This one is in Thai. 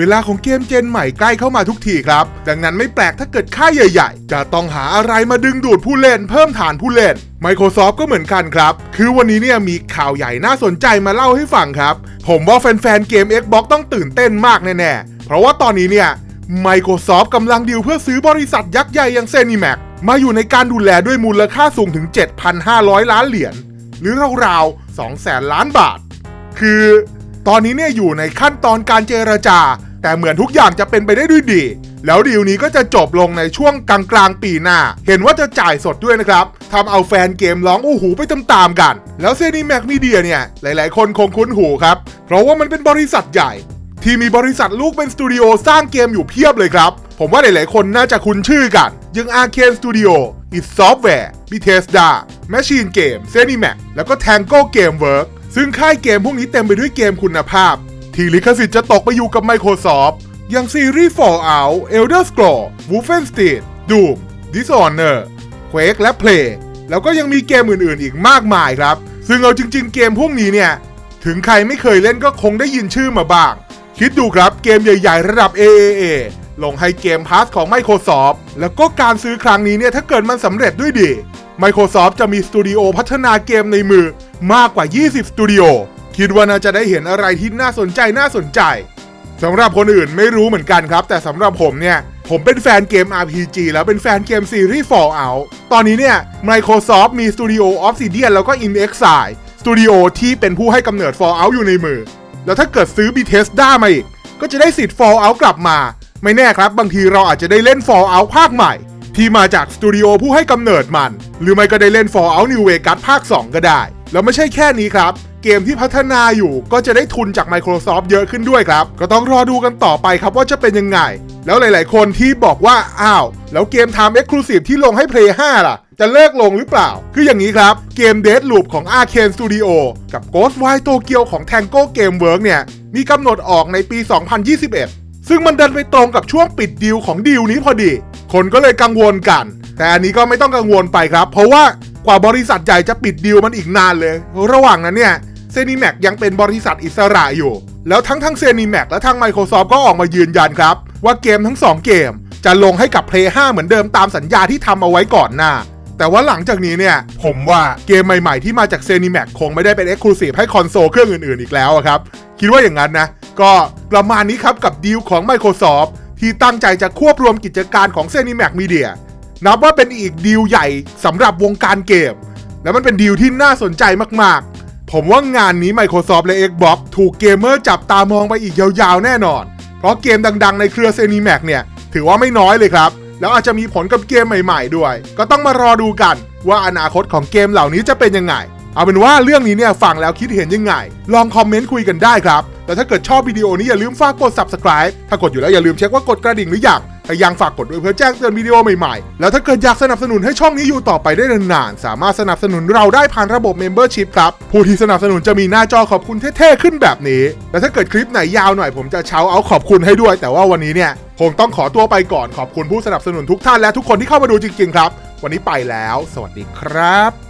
เวลาของเกมเจนใหม่ใกล้เข้ามาทุกทีครับ ดังนั้นไม่แปลกถ้าเกิดค่ายใหญ่ ๆ จะต้องหาอะไรมาดึงดูดผู้เล่น เพิ่มฐานผู้เล่น Microsoft ก็เหมือนกันครับ คือวันนี้เนี่ยมีข่าวใหญ่น่าสนใจมาเล่าให้ฟังครับ ผมว่าแฟนๆเกม Xbox ต้องตื่นเต้นมากแน่ๆ เพราะว่าตอนนี้เนี่ย Microsoft กำลังดีลเพื่อซื้อบริษัทยักษ์ใหญ่อย่าง ZeniMax มาอยู่ในการดูแลด้วยมูลค่าสูงถึง 7,500 ล้านเหรียญหรือราวๆ200,000ล้านบาท คือตอนนี้เนี่ยอยู่ในขั้นตอนการเจรจา แต่เหมือนทุกอย่างจะเป็นไปได้ด้วยดี แล้วดีลนี้ก็จะจบลงในช่วงกลางกลางปีหน้า เห็นว่าจะจ่ายสดด้วยนะครับทำเอาแฟนเกมร้องอู้หูไปตามๆกัน แล้วเซนีแม็กมีเดียเนี่ย หลายๆ คนคงคุ้นหูครับ เพราะว่ามันเป็นบริษัทใหญ่ ที่มีบริษัทลูกเป็นสตูดิโอสร้างเกมอยู่เพียบเลยครับ ผมว่าหลายๆ คนน่าจะคุ้นชื่อกันยัง Arcane Studio id Software Bethesda Machine Game ZeniMax แล้วก็ Tango Gameworks ซึ่งค่ายเกมพวกนี้เต็มไปด้วยเกมคุณภาพ ที่ลิขสิทธิ์จะตกไปอยู่กับ Microsoft อย่างซีรีส์ Fallout Elder Scrolls Wolfenstein Doom Dishonored Quake และ Play แล้วก็ยังมีเกมอื่นๆ อีกมากมายครับ ซึ่งเอาจริง ๆ เกมพวกนี้เนี่ย ถึงใครไม่เคยเล่นก็คงได้ยินชื่อมาบ้าง คิดดูครับเกมใหญ่ ๆ ระดับ AAA ลงให้เกมพาสของ Microsoft แล้วก็การซื้อครั้งนี้เนี่ย ถ้าเกิดมันสำเร็จด้วยดี Microsoft จะมีสตูดิโอพัฒนาเกมในมือมากกว่า 20 สตูดิโอ คิดว่าน่าจะได้เห็นอะไรที่น่าสนใจน่าสนใจสำหรับคนอื่นไม่รู้เหมือนกันครับ แต่สำหรับผมเนี่ย ผมเป็นแฟนเกม RPG แล้วเป็นแฟนเกมซีรีส์ Fallout ตอนนี้เนี่ย Microsoft มี Studio Obsidian แล้วก็ InXile สตูดิโอที่เป็นผู้ให้กำเนิด Fallout อยู่ในมือ แล้วถ้าเกิดซื้อ Bethesda มาอีก ก็จะได้สิทธิ์ Fallout กลับมา ไม่แน่ครับ บางทีเราอาจจะได้เล่น Fallout ภาคใหม่ ที่มาจากสตูดิโอผู้ให้กำเนิดมัน หรือไม่ก็ได้เล่น Fallout New Vegas ภาค 2 ก็ได้ แล้วไม่ใช่แค่นี้ครับ เกมที่พัฒนาอยู่ก็จะได้ทุนจาก Microsoft เยอะขึ้นด้วยครับ ก็ต้องรอดูกันต่อไปครับว่าจะเป็นยังไง แล้วหลาย ๆ คนที่บอกว่า อ้าว แล้วเกม Time Exclusive ที่ลงให้ Play 5 ล่ะ จะเลิกลงหรือเปล่า คืออย่างนี้ครับ เกม Dead Loop ของ Arcane Studio กับ Ghostwire Tokyo ของ Tango Gameworks เนี่ย มีกำหนดออกในปี 2021 ซึ่งมันดันไปตรงกับช่วงปิดดีลของดีลนี้พอดี คนก็เลยกังวลกัน แต่อันนี้ก็ไม่ต้องกังวลไปครับ เพราะว่ากว่าบริษัทใหญ่จะปิดดีลมันอีกนานเลย ระหว่างนั้นเนี่ย นิแม็กยังเป็นบริษัทอิสระอยู่ แล้วทั้งทั้งเซนิแม็กและทั้ง Microsoft ก็ออกมายืนยันครับ ว่าเกมทั้ง 2 เกม จะลงให้กับ Play 5 เหมือนเดิมตามสัญญาที่ทำเอาไว้ก่อนหน้า แต่ว่าหลังจากนี้เนี่ย ผมว่าเกมใหม่ๆที่มาจากเซนิแม็กคงไม่ได้เป็น Exclusive ให้คอนโซลเครื่องอื่นๆอีกแล้วครับ คิดว่าอย่างนั้นนะ ก็ประมาณนี้ครับกับดีลของ Microsoft ที่ตั้งใจจะควบรวมกิจการของ ZeniMax Media นับว่าเป็นอีกดีลใหญ่สำหรับวงการเกม และมันเป็นดีลที่น่าสนใจมากๆ ผมว่างานนี้ Microsoft และ Xbox ถูกเกมเมอร์จับตามองไปอีกยาวๆ แน่นอน เพราะเกมดังๆ ในเครือ ZeniMax เนี่ย ถือว่าไม่น้อยเลยครับ แล้วอาจจะมีผลกับเกมใหม่ๆ ด้วย ก็ต้องมารอดูกัน ว่าอนาคตของเกมเหล่านี้จะเป็นยังไง เอาเป็นว่าเรื่องนี้เนี่ยฟังแล้วคิดเห็นยังไง ลองคอมเมนต์คุยกันได้ครับ แต่ถ้าเกิดชอบวิดีโอนี้อย่าลืมฝากกด subscribe ถ้ากดอยู่แล้วอย่าลืมเช็คว่ากดกระดิ่งหรือยัง ถ้ายังฝากกดด้วยเพื่อแจ้งเตือนวิดีโอใหม่ๆ แล้วถ้าเกิดอยากสนับสนุนให้ช่องนี้อยู่ต่อไปได้นานๆ สามารถสนับสนุนเราได้ผ่านระบบ Membership ครับ ผู้ที่สนับสนุนจะมีหน้าจอขอบคุณเท่ๆขึ้นแบบนี้ และถ้าเกิดคลิปไหนยาวหน่อยผมจะเช้าเอาขอบคุณให้ด้วย แต่ว่าวันนี้เนี่ยคงต้องขอตัวไปก่อนขอบคุณผู้สนับสนุนทุกท่านและทุกคนที่เข้ามาดูจริงๆครับ วันนี้ไปแล้ว สวัสดีครับ